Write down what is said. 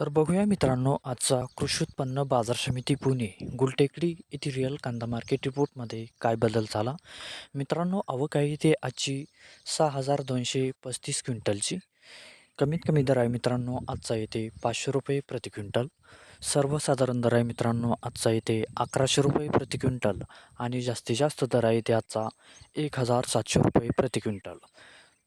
तर बघूया मित्रांनो आजचा कृषी उत्पन्न बाजार समिती पुणे गुलटेकडी येथील रिअल कांदा मार्केट रिपोर्टमध्ये काय बदल झाला? मित्रांनो आवक आहे ते आजची सहा हजार दोनशे पस्तीस क्विंटलची. कमीत कमी दर आहे मित्रांनो आजचा येते पाचशे रुपये प्रति क्विंटल. सर्वसाधारण दर आहे मित्रांनो आजचा येते अकराशे रुपये प्रति क्विंटल. आणि जास्तीत जास्त दर आहे ते आजचा एक हजार सातशे रुपये प्रति क्विंटल.